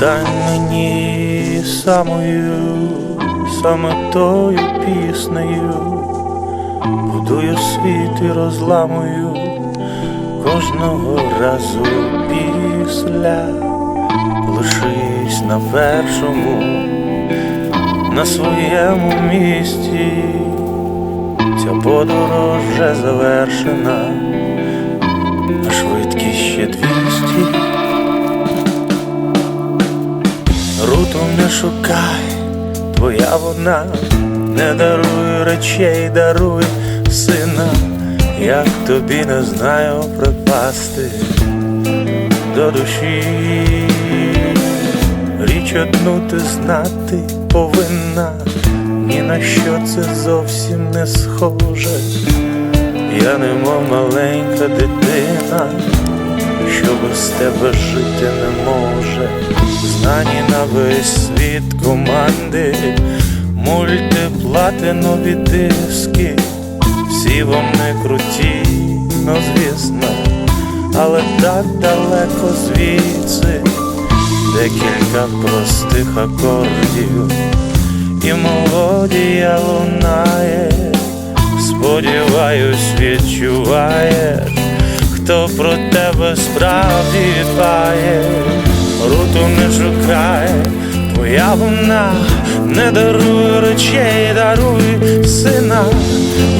Стань мені самою, саме тою піснею, будую світ і розламую кожного разу після, лишись на першому, на своєму місці, ця подорож вже завершена, а швидкість ще двісті. Руту не шукай, твоя вона, не даруй речей, даруй сина, як тобі не знаю припасти до душі. Річ одну ти знати повинна, ні на що це зовсім не схоже. Я немов маленька дитина що без тебе жити не може, знані на весь світ команди, мультиплатинові диски, всі не круті, ну звісно, але так далеко звідси, декілька простих акордів, і мелодія лунає, сподіваюсь, відчуваєш хто про тебе справді дбає, руту не шукай, твоя вона не даруй речей, даруй сина,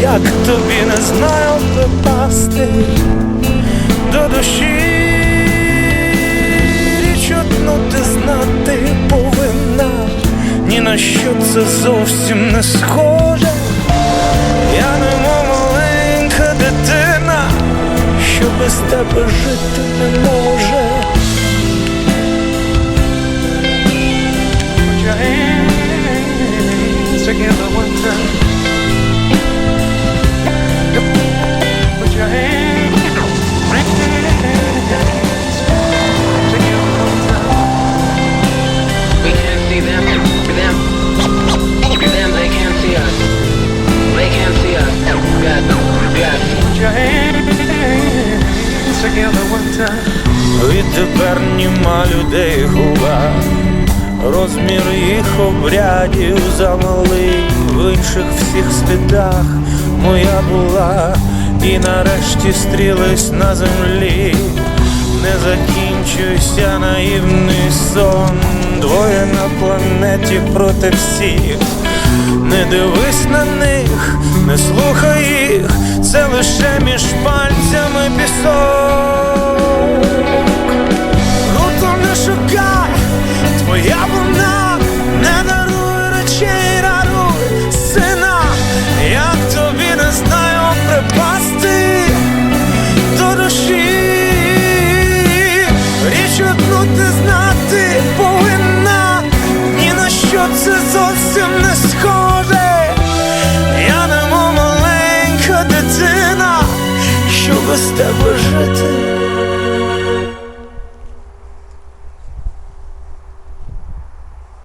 як тобі не знаю припасти до душі, річ одну ти знати повинна, ні на що це зовсім не схоже. Без тебе жити не. Відтепер німа людей губа, розмір їх обрядів замалий. В інших всіх світах моя була, і нарешті стрілись на землі, не закінчуйся наївний сон, двоє на планеті проти всіх. Не дивись на них, не слухай їх, це лише між пальцями пісок. Що це зовсім не схоже. Я немов маленька дитина, що без тебе жити